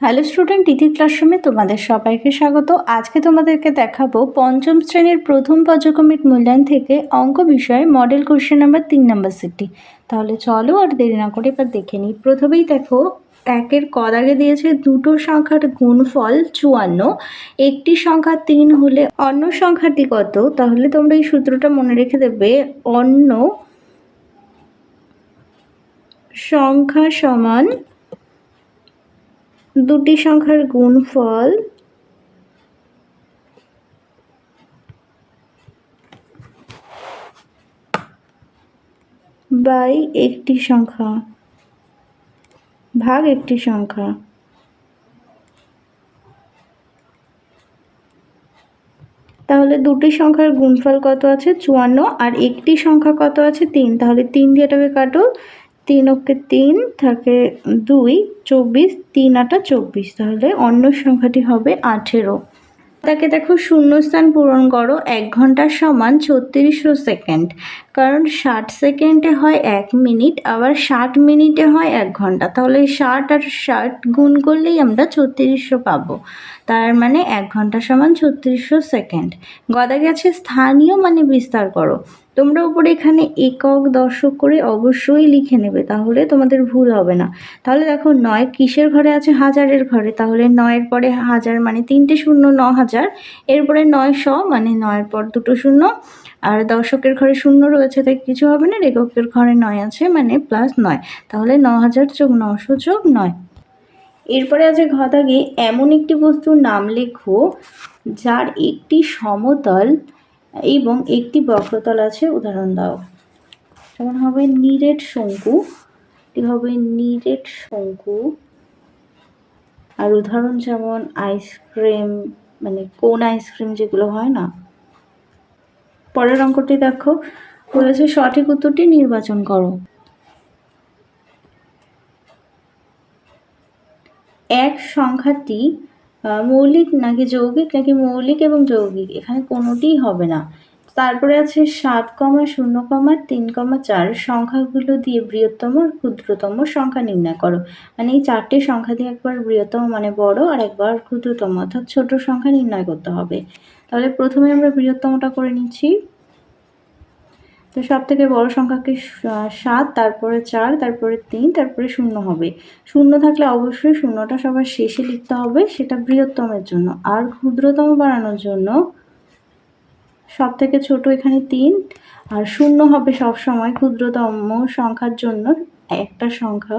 Hello student তিথি ক্লাসরুমে তোমাদের সবাইকে স্বাগত। আজকে তোমাদেরকে দেখাবো পঞ্চম শ্রেণির প্রথম পর্যক্রমিক মূল্যায়ন থেকে অঙ্ক বিষয়ে মডেল কোশ্চেন নাম্বার তিন নাম্বার সেটটি তাহলে চলো আর দেরি না করে এবার দেখে নিই। প্রথমেই দেখো, একের কদাগে দিয়েছে দুটো সংখ্যার গুণফল চুয়ান্ন। একটি সংখ্যা তিন হলে অন্য সংখ্যাটি কত? তাহলে তোমরা এই সূত্রটা মনে রেখে দেবে, অন্য সংখ্যা সমান দুটি সংখ্যার গুণফল বাই একটি সংখ্যা, ভাগ একটি সংখ্যা। তাহলে দুটি সংখ্যার গুণফল কত আছে? চুয়ান্ন। আর একটি সংখ্যা কত আছে? তিন। তাহলে তিন দিয়ে এটাকে কাটো তিন ওকে তিন থাকে দুই, চব্বিশ, তিন আটা চব্বিশ। তাহলে অন্য সংখ্যাটি হবে আঠেরো। তাকে দেখো শূন্যস্থান পূরণ করো, এক ঘণ্টার সমান ছত্রিশশো সেকেন্ড। কারণ ষাট সেকেন্ডে হয় এক মিনিট, আবার ষাট মিনিটে হয় এক ঘণ্টা। তাহলে ষাট আর ষাট গুণ করলেই আমরা ছত্রিশশো পাবো। তার মানে এক ঘণ্টা সমান ছত্রিশশো সেকেন্ড। গদা গেছে স্থানীয় মানে বিস্তার করো। তোমরা উপরে এখানে একক দশক করে অবশ্যই লিখে নেবে, তাহলে তোমাদের ভুল হবে না। তাহলে দেখো নয় কিসের ঘরে আছে? হাজারের ঘরে। তাহলে নয়ের পরে হাজার মানে তিনটে শূন্য ন হাজার। এরপরে নয় শ মানে নয়ের পর দুটো শূন্য। আর দশকের ঘরে শূন্য রয়েছে, তাই কিছু হবে না। রেখকের ঘরে নয় আছে মানে প্লাস নয়। তাহলে ন হাজার যোগ নশো যোগ নয়। এরপরে আছে ঘদাগে এমন একটি বস্তুর নাম লেখো, যার একটি সমতল এবং একটি বক্রতল আছে, উদাহরণ দাও। যেমন হবে নিরেট শঙ্কু, এটি হবে নিরেট শঙ্কু। আর উদাহরণ যেমন আইসক্রিম মানে কোন আইসক্রিম যেগুলো হয় না। পরের অঙ্কটি দেখো, বলেছে সঠিক উত্তরটি নির্বাচন করো। এক সংখ্যাটি মৌলিক নাকি যৌগিক নাকি মৌলিক এবং যৌগিক? এখানে কোনোটিই হবে না। তারপরে আছে সাত কমা শূন্য কমা তিন কমা চার। সংখ্যাগুলো দিয়ে বৃহত্তম ক্ষুদ্রতম সংখ্যা নির্ণয় করো। মানে এই চারটি সংখ্যা দিয়ে একবার বৃহত্তম মানে বড় আর একবার ক্ষুদ্রতম, অর্থাৎ ছোট সংখ্যা নির্ণয় করতে হবে। তাহলে প্রথমে আমরা বৃহত্তমটা করে নিচ্ছি। তো সব থেকে বড় সংখ্যাকে সাত, তারপরে চার, তারপরে তিন, তারপরে শূন্য হবে। শূন্য থাকলে অবশ্যই শূন্যটা সবার শেষে লিখতে হবে, সেটা বৃহত্তমের জন্য। আর ক্ষুদ্রতম বাড়ানোর জন্য সব থেকে ছোট এখানে তিন, আর শূন্য হবে সব সময় ক্ষুদ্রতম সংখ্যার জন্য একটা সংখ্যা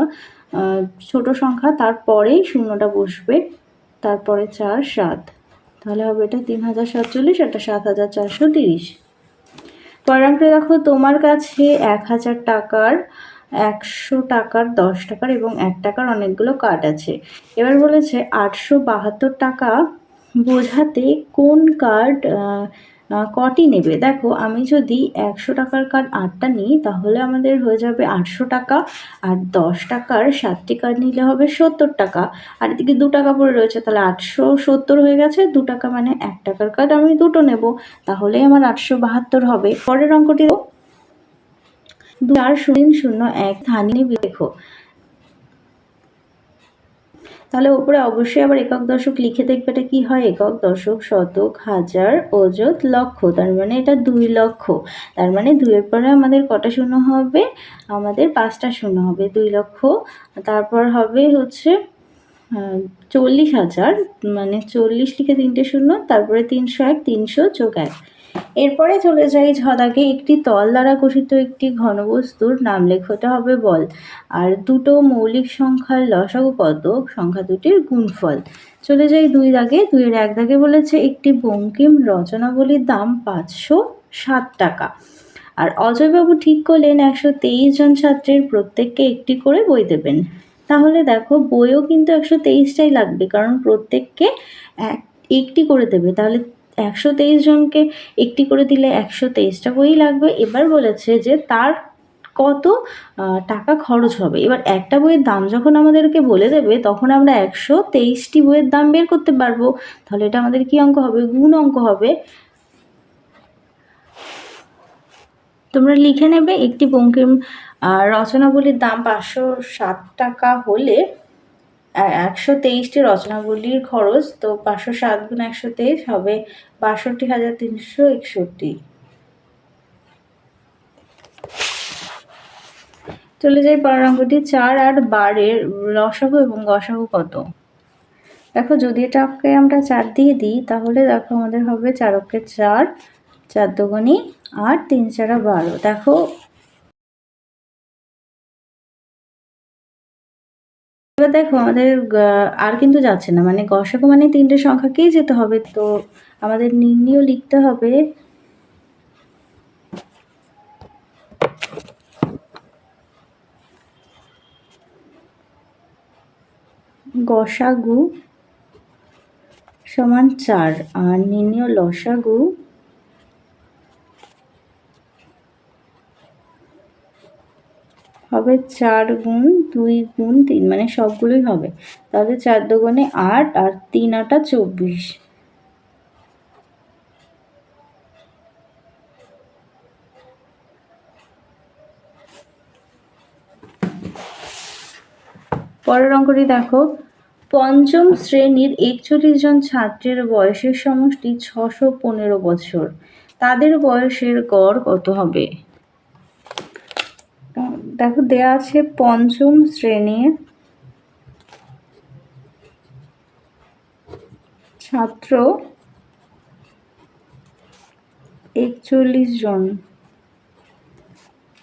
ছোট সংখ্যা, তারপরেই শূন্যটা বসবে, তারপরে চার, সাত। তাহলে হবে এটা তিন হাজার সাতচল্লিশ, এটা সাত হাজার চারশো তিরিশ। পরাঙ্কে দেখো, তোমার কাছে এক হাজার টাকার, একশো টাকার, দশ টাকার এবং এক টাকার অনেকগুলো কার্ড আছে। এবার বলেছে আটশো বাহাত্তর টাকা বোঝাতে কোন কার্ড কটি নেবে? দেখো, আমি যদি একশো টাকার কার্ড আটটা নিই, তাহলে আমাদের হয়ে যাবে আটশো টাকা। আর দশ টাকার সাতটি কার্ড নিলে হবে সত্তর টাকা। আর এদিকে দু টাকা পড়ে রয়েছে, তাহলে আটশো সত্তর হয়ে গেছে। দু টাকা মানে এক টাকার কার্ড আমি দুটো নেব, তাহলেই আমার আটশো বাহাত্তর হবে। পরের অঙ্কটি দু চার শূন্য শূন্য এক ধানি লেখো তাহলে উপরে অবশ্যই আবার একক দশক লিখে দেখবে এটা কি হয়? একক দশক, শতক, হাজার অযত লক্ষ। তার মানে এটা দুই লক্ষ। তার মানে দুইয়ের পরে আমাদের কটা শূন্য হবে? আমাদের পাঁচটা শূন্য হবে, দুই লক্ষ। তারপর হবে হচ্ছে চল্লিশ হাজার। মানে চল্লিশ লিখে তিনটে শূন্য, তারপরে তিনশো এক, তিনশো যোগ এক। এরপরে চলে যাই ঝদাকে একটি তল দ্বারা গঠিত একটি ঘনবস্তুর নাম লেখতে হবে বল। আর দুটো মৌলিক সংখ্যার লসাগু কত সংখ্যা দুটির গুণফল। চলে যাই দুই দাগে, দুইয়ের এক দাগে বলেছে একটি বঙ্কিম রচনাবলীর দাম পাঁচশো সাত টাকা। আর অজয়বাবু ঠিক করলেন একশো তেইশ জন ছাত্রের প্রত্যেককে একটি করে বই দেবেন। তাহলে দেখো, বইও কিন্তু একশো তেইশটাই লাগবে, কারণ প্রত্যেককে এক, একটি করে দেবে। তাহলে একশো তেইশ জনকে একটি করে দিলে একশো তেইশটা বই লাগবে। এবার বলেছে যে তার কত টাকা খরচ হবে। এবার একটা বইয়ের দাম যখন আমাদেরকে বলে দেবে, তখন আমরা একশো তেইশটি বইয়ের দাম বের করতে পারব। তাহলে এটা আমাদের কি অঙ্ক হবে? গুণ অঙ্ক হবে। তোমরা লিখে নেবে একটি বঙ্কিম রচনাবলীর দাম পাঁচশো ষাট টাকা হলে একশো তেইশটি রচনাবলীর খরচ, তো পাঁচশো সাত গুণ একশো তেইশ হবে বাষট্টি হাজার তিনশো একষট্টি। চলে যাই পরের অঙ্কটি, চার আর বারের লসাগু এবং গসাগু কত? দেখো, যদি এটাকে আমরা চার দিয়ে দিই, তাহলে দেখো আমাদের হবে চারকে চার চার দুগুণি আর তিন চারা বারো। দেখো এবার দেখো আমাদের আর কিন্তু যাচ্ছে না। মানে গসাগু মানে তিনটে সংখ্যাকেই যেতে হবে। তো আমাদের নির্ণয় লিখতে হবে। গসাগু সমান চার, আর নির্ণয় লসাগু হবে চার গুণ দুই গুণ তিন মানে সবগুলোই হবে। তাহলে চার দুগুণে আট আর তিন আটা চব্বিশ। পরের অঙ্কটি দেখো। পঞ্চম শ্রেণির একচল্লিশ জন ছাত্রের বয়সের সমষ্টি ছশো পনেরো বছর। তাদের বয়সের গড় কত হবে? দেখো, দেয়া আছে পঞ্চম শ্রেণির ছাত্র একচল্লিশ জন।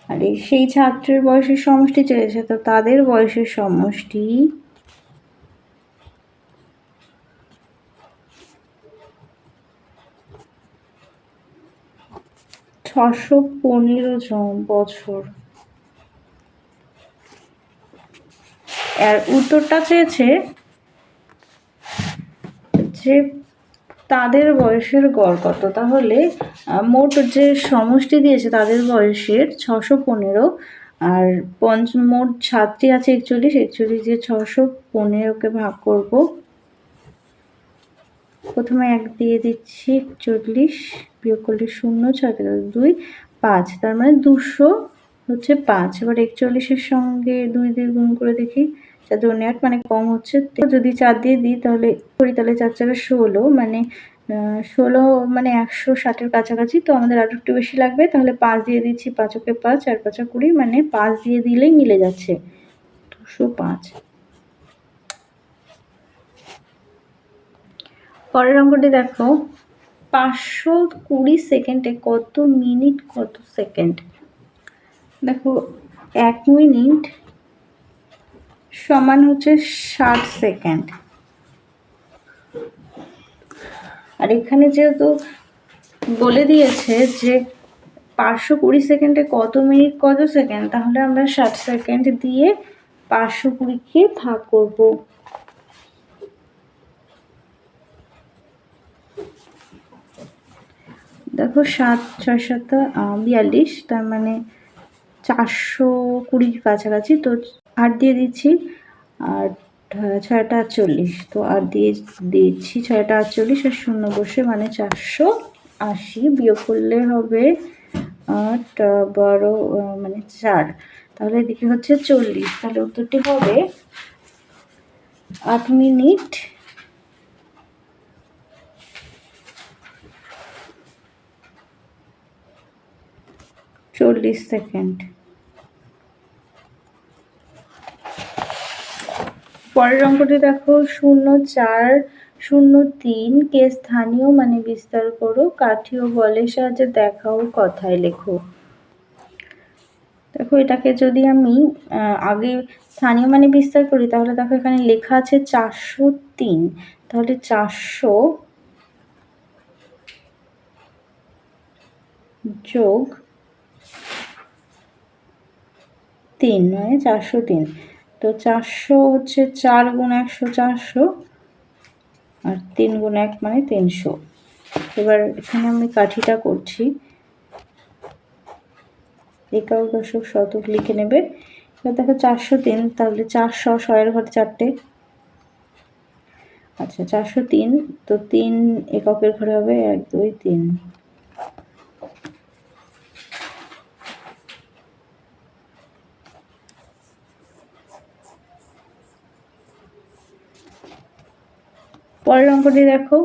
আর, সেই ছাত্রের বয়সের সমষ্টি চেয়েছে, তো তাদের বয়সের সমষ্টি ছশো পনেরো জন বছর। আর উত্তরটা চেয়েছে যে তাদের বয়সের গড় কত? তাহলে মোট যে সমষ্টি দিয়েছে তাদের বয়সের ছশো পনেরো, আর পঞ্চ, মোট ছাত্রী আছে একচল্লিশ একচল্লিশ দিয়ে ছশো পনেরোকে ভাগ করব। প্রথমে এক দিয়ে দিচ্ছি একচল্লিশ, বিয়োগ করলে শূন্য, ছয় দুই, পাঁচ। তার মানে দুশো হচ্ছে পাঁচ। এবার একচল্লিশের সঙ্গে দুই দিয়ে গুণ করে দেখি। চার আট মানে কম হচ্ছে। যদি চার দিয়ে দিই তাহলে করি, তাহলে চার চারে ষোলো মানে ষোলো মানে একশো ষাটের কাছাকাছি। তো আমাদের আরও একটু বেশি লাগবে, তাহলে পাঁচ দিয়ে দিচ্ছি পাঁচকে পাঁচ, চার পাঁচা কুড়ি মানে পাঁচ দিয়ে দিলেই মিলে যাচ্ছে। দুশো পাঁচ। পরের অঙ্কটি দেখো। পাঁচশো কুড়ি সেকেন্ডে কত মিনিট, কত সেকেন্ড? দেখো, এক মিনিট সমান হচ্ছে ষাট সেকেন্ড। আর এখানে যেহেতু বলে দিয়েছে যে পাঁচশো কুড়ি সেকেন্ডে কত মিনিট, কত সেকেন্ড, তাহলে আমরা ষাট সেকেন্ড দিয়ে পাঁচশো কুড়িকে ভাগ করব। দেখো সাত, ছয়, সাত বিয়াল্লিশ, তার মানে চারশো কুড়ির কাছাকাছি, তো আট দিয়ে দিচ্ছি আর ছয়টা আটচল্লিশ। তো আর দিয়ে দিচ্ছি, ছয়টা আটচল্লিশ আর শূন্য বসে মানে চারশো আশি। বিয়োগ করলে হবে আট বারো মানে চার। তাহলে এদিকে হচ্ছে চল্লিশ। তাহলে উত্তরটি হবে আট মিনিট চল্লিশ সেকেন্ড। পরের অঙ্কটি দেখো, শূন্য চার, শূন্য তিন, কে স্থানীয় মানে বিস্তার করো, কাঠি ও বলের সাহায্যে দেখাও, কথায় লেখো। দেখো, এটাকে যদি আমি আগে স্থানীয় মানে বিস্তার করি, তাহলে দেখো এখানে লেখা আছে চারশো তিন। তাহলে চারশো যোগ তিন মানে চারশো তিন। তো চারশো হচ্ছে চার গুণ একশো চারশো আর তিন গুণ এক মানে তিনশো। এবার এখানে আমি কাঠিটা করছি। একাও দশক শতক লিখে নেবে। এবার দেখো চারশো তিন, তাহলে চারশো ছয়ের ঘরে চারটে। আচ্ছা চারশো তিন, তো তিন এককের ঘরে হবে এক, দুই, তিন। পরের অঙ্কটি দেখো।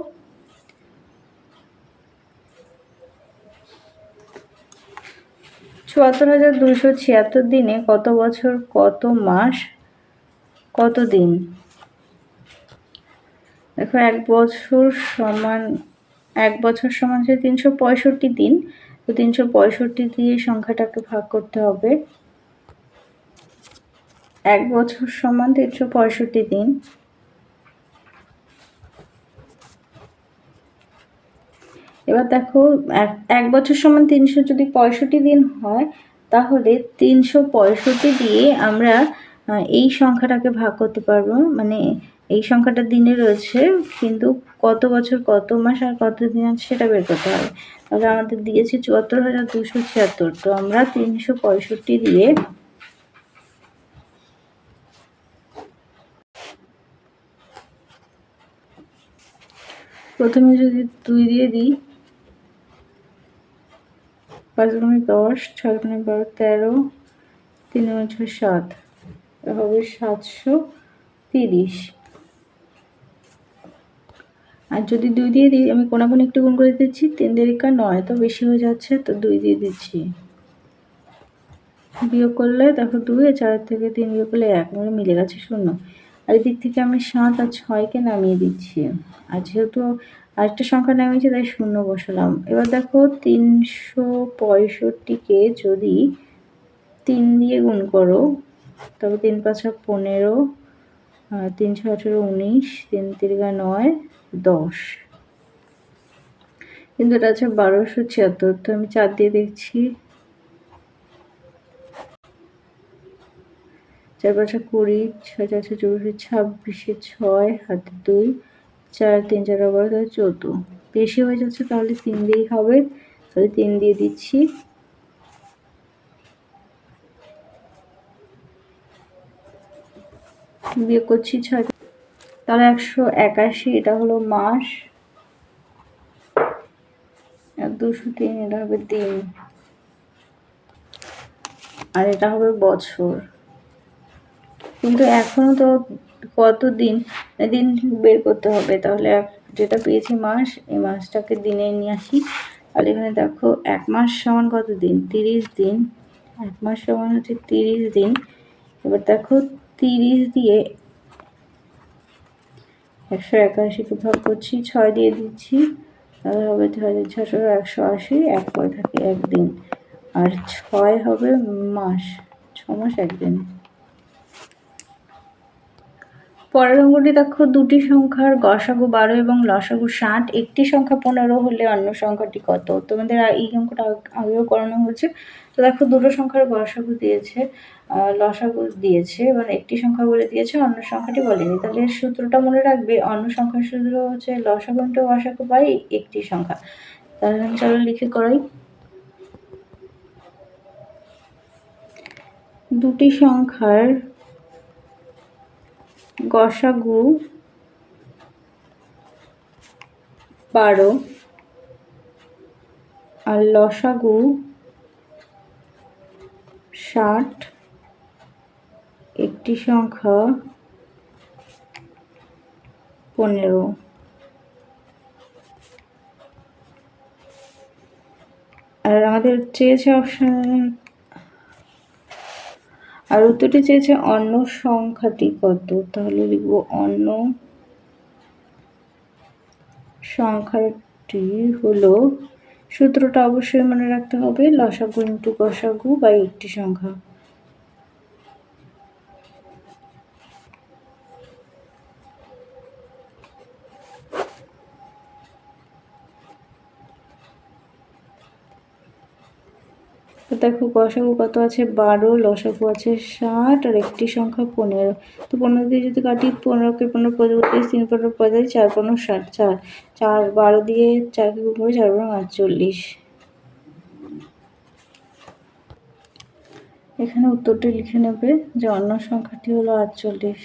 চুয়াত্তর হাজার দুশো ছিয়াত্তর দিনে কত বছর, কত মাস, কত দিন? দেখো, এক বছর সমান, এক বছর সমান হচ্ছে তিনশো পঁয়ষট্টি দিন। তো তিনশো পঁয়ষট্টি দিয়ে সংখ্যাটাকে ভাগ করতে হবে। এক বছর সমান তিনশো পঁয়ষট্টি দিন। এবার দেখো, এক বছর সমান তিনশো যদি পঁয়ষট্টি দিন হয়, তাহলে তিনশো পঁয়ষট্টি দিয়ে আমরা এই সংখ্যাটাকে ভাগ করতে পারব। মানে এই সংখ্যাটা দিনে রয়েছে, কিন্তু কত বছর, কত মাস আর কত দিন আছে সেটা বের করতে হবে। তাহলে আমাদের দিয়েছে চুয়াত্তর হাজার দুশো ছিয়াত্তর। তো আমরা তিনশো পঁয়ষট্টি দিয়ে প্রথমে যদি দুই দিয়ে দিই পাঁচ গুণে দশ, ছয় গুণে বারো, তেরো, তিন ছয়, সাত, হবে সাতশো তিরিশ। আর যদি দুই দিয়ে দিই, আমি কোনাগুনি একটু গুণ করে দিচ্ছি, তিন দেরিকা নয়, তো বেশি হয়ে যাচ্ছে, তো দুই দিয়ে দিচ্ছি। বিয়োগ করলে দেখো দুই, আর চার থেকে তিন বিয়োগ করলে এক মানে মিলে গেছে শূন্য। আর এদিক থেকে আমি সাত আর ছয়কে নামিয়ে দিচ্ছি। আর যেহেতু আরেকটা সংখ্যা নামিয়েছি তাই শূন্য বসালাম। এবার দেখো তিনশো পঁয়ষট্টিকে যদি তিন দিয়ে গুণ করো, তবে তিন পাঁচা পনেরো তিনশো আঠেরো উনিশ, তিন তিরিকা নয়, দশ। কিন্তু এটা আছে বারোশো ছিয়াত্তর, তো আমি চার দিয়ে দেখছি। চার পাঁচশো কুড়ি, ছয় চারশো চব্বিশে ছাব্বিশে ছয়, হাতে দুই চার, তিন, চার বারো তাহলে চোদ্দ। বেশি হয়ে যাচ্ছে তাহলে তিন দিয়েই হবে। তাহলে তিন দিয়ে দিচ্ছি। বিয়ে করছি ছয়। তাহলে একশো একাশি, এটা হলো মাস। আর দুশো তিন, এটা হবে দিন। আর এটা হবে বছর। কিন্তু এখনও তো কত দিন দিন বের করতে হবে। তাহলে যেটা পেয়েছি মাস, এই মাসটাকে দিনে নিয়ে আসি। তাহলে এখানে দেখো, এক মাস সমান কত দিন তিরিশ দিন। এক মাস সমান হচ্ছে তিরিশ দিন। এবার দেখো, তিরিশ দিয়ে একশো একাশিকে ভাগ করছি, ছয় দিয়ে দিচ্ছি। তাহলে হবে ছয় দিন ছশো একশো আশি, এক পরে থাকে একদিন। আর ছয় হবে মাস ছ মাস একদিন। পরের অঙ্কটি দেখো দুটি সংখ্যার গসাগু বারো এবং লসাগু ষাট। একটি সংখ্যা পনেরো হলে অন্য সংখ্যাটি কত? তোমাদের এই অঙ্কটা আগেও করানো হয়েছে। তো দেখো, দুটো সংখ্যার গসাগু দিয়েছে লসাগু দিয়েছে, এবার একটি সংখ্যা বলে দিয়েছে, অন্য সংখ্যাটি বলেনি। তাহলে সূত্রটা মনে রাখবে, অন্য সংখ্যার সূত্র হচ্ছে লসাগু গসাগু বাই একটি সংখ্যা। তাহলে চলো লিখে করাই দুটি সংখ্যার গসাগু বারো আর লসাগু ষাট। একটি সংখ্যা পনেরো। আর আমাদের চেয়েছে অপশান আর উত্তরটি চেয়েছে অন্য সংখ্যাটি কত? তাহলে লিখব অন্য সংখ্যাটি হলো, সূত্রটা অবশ্যই মনে রাখতে হবে, লসাগু ইন্টু কষাগু বা একটি সংখ্যা। দেখো গসাগু কত আছে? বারো, লসাগু আছে ষাট, আর একটি সংখ্যা পনেরো। তো পনেরো দিয়ে যদি কাটি পনেরোকে পনেরো পঁয়তাল্লিশ, তিন পনেরো পঁয়তাল্লিশ, চার পনেরো ষাট, চার। চার, বারো দিয়ে চারকে গুণ করে চার পনেরো আটচল্লিশ। এখানে উত্তরটি লিখে নেবে যে অন্য সংখ্যাটি হলো আটচল্লিশ।